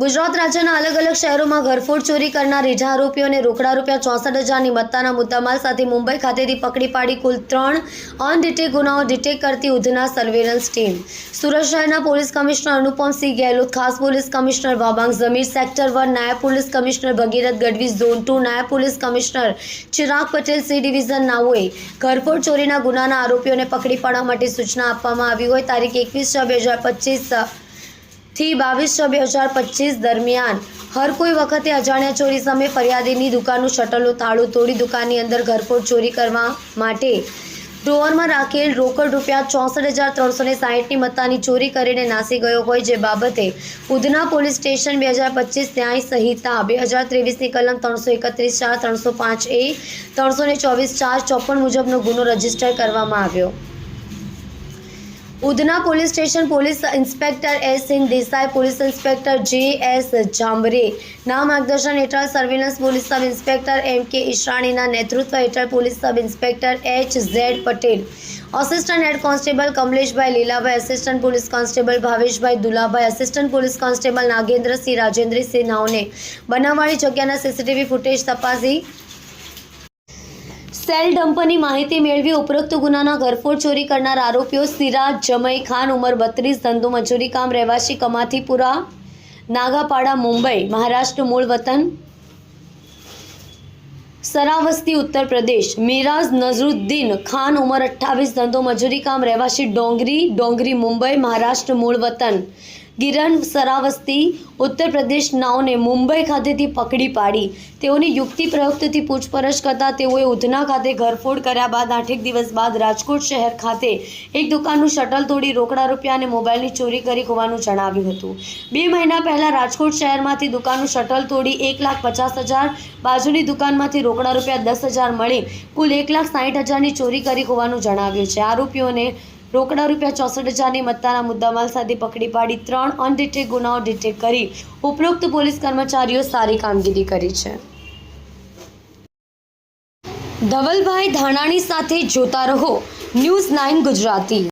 ગુજરાત રાજ્યના અલગ અલગ શહેરોમાં ઘરફોડ ચોરી કરનાર રીઢા આરોપીઓને રોકડા રૂપિયા ચોસઠ હજારની મત્તાના મુદ્દામાલ સાથે મુંબઈ ખાતેથી પકડી પાડી કુલ ત્રણ અનડિટેક ગુનાઓ ડિટેક કરતી ઉધના સર્વેલન્સ ટીમ. સુરત શહેરના પોલીસ કમિશનર અનુપમસિંહ ગેહલોત, ખાસ police commissioner Wabang Jamir sector one નાયબ police commissioner Bhagirath Gadhvi, zone two નાયબ police commissioner Chirag Patel, C division નાઓએ ઘરફોડ ચોરીના ગુનાના આરોપીઓને પકડી પાડવા માટે સૂચના આપવામાં આવી હોય. તારીખ એકવીસ છ બે હજાર પચીસ થી બાવીસ છ બે હજાર પચીસ દરમિયાન હર કોઈ વખતે અજાણ્યા ચોરી સામે ફરિયાદીની દુકાનનું શટલો તાળું તોડી દુકાનની અંદર ઘરફોડ ચોરી કરવા માટે ડ્રોવરમાં રાખેલ રોકડ રૂપિયા ચોસઠ હજાર ત્રણસો ને સાહીઠની મત્તાની ચોરી કરીને નાસી ગયો હોય જે બાબતે ઉધના પોલીસ સ્ટેશન બે હજાર પચીસ ન્યાય સંહિતા બે હજાર ત્રેવીસની કલમ ત્રણસો એકત્રીસ ચાર ત્રણસો પાંચ એ ત્રણસો ને ચોવીસ ચાર ચોપન મુજબનો ગુનો રજિસ્ટર કરવામાં આવ્યો. Udhna police station police inspector S Sinh Desai, police inspector J S Jambare. ના માર્ગદર્શન હેઠળ surveillance police sub inspector M K ઈશરાણીના નેતૃત્વ હેઠળ police sub inspector H Z Patel. Assistant head constable Kamleshbhai Lilabhai assistant police constable Bhaveshbhai Dulabhai assistant police constable Nagendrasinh Rajendrasinh નાઓને બનાવવાળી જગ્યાના CCTV footage તપાસી cell ડમ્પની માહિતી મેળવી ઉપરોક્ત ગુનાના ઘરફોડ ચોરી કરનાર આરોપીઓ સિરાજ, જમઈ ખાન, ઉંમર બત્રીસ, ધંધો મજૂરી કામ, રહેવાસી કમાથીપુરા, નાગાપાડા, મુંબઈ, મહારાષ્ટ્ર, મૂળ વતન, સરાવસ્તી, ઉત્તર પ્રદેશ, મિરાજ નઝરુદ્દીન ખાન, ઉંમર અઠ્ઠાવીસ, ધંધો મજૂરી કામ, રહેવાસી ડોંગરી ડોંગરી, મુંબઈ, મહારાષ્ટ્ર, મૂળ વતન ગિરન સરાવસ્તી ઉત્તર પ્રદેશ નાઓને મુંબઈ ખાતેથી પકડી પાડી. તેઓની યુક્તિ પ્રયુક્તથી પૂછપરછ કરતા તેઓએ ઉધના ખાતે ઘરફોડ કર્યા બાદ આઠેક દિવસ બાદ રાજકોટ શહેર ખાતે એક દુકાનનું શટલ તોડી રોકડા રૂપિયા અને મોબાઈલની ચોરી કરી હોવાનું જણાવ્યું હતું. બે મહિના પહેલાં રાજકોટ શહેરમાંથી દુકાનનું શટલ તોડી એક લાખ પચાસ હજાર, બાજુની દુકાનમાંથી રોકડા રૂપિયા દસ હજાર મળી, કુલ એક લાખ સાઠ હજારની ચોરી કરી હોવાનું જણાવ્યું છે. આરોપીઓને રોકડા રૂપિયા ચોસઠ હજારની મત્તાના મુદ્દામાલ સાથે પકડી પાડી ત્રણ અનડિટેક ગુનાઓ ડિટેક્ટ કરી ઉપરોક્ત પોલીસ કર્મચારીઓ સારી કામગીરી કરી છે. ધવલભાઈ ધાનાણી સાથે જોતા રહો. News nine Gujarati.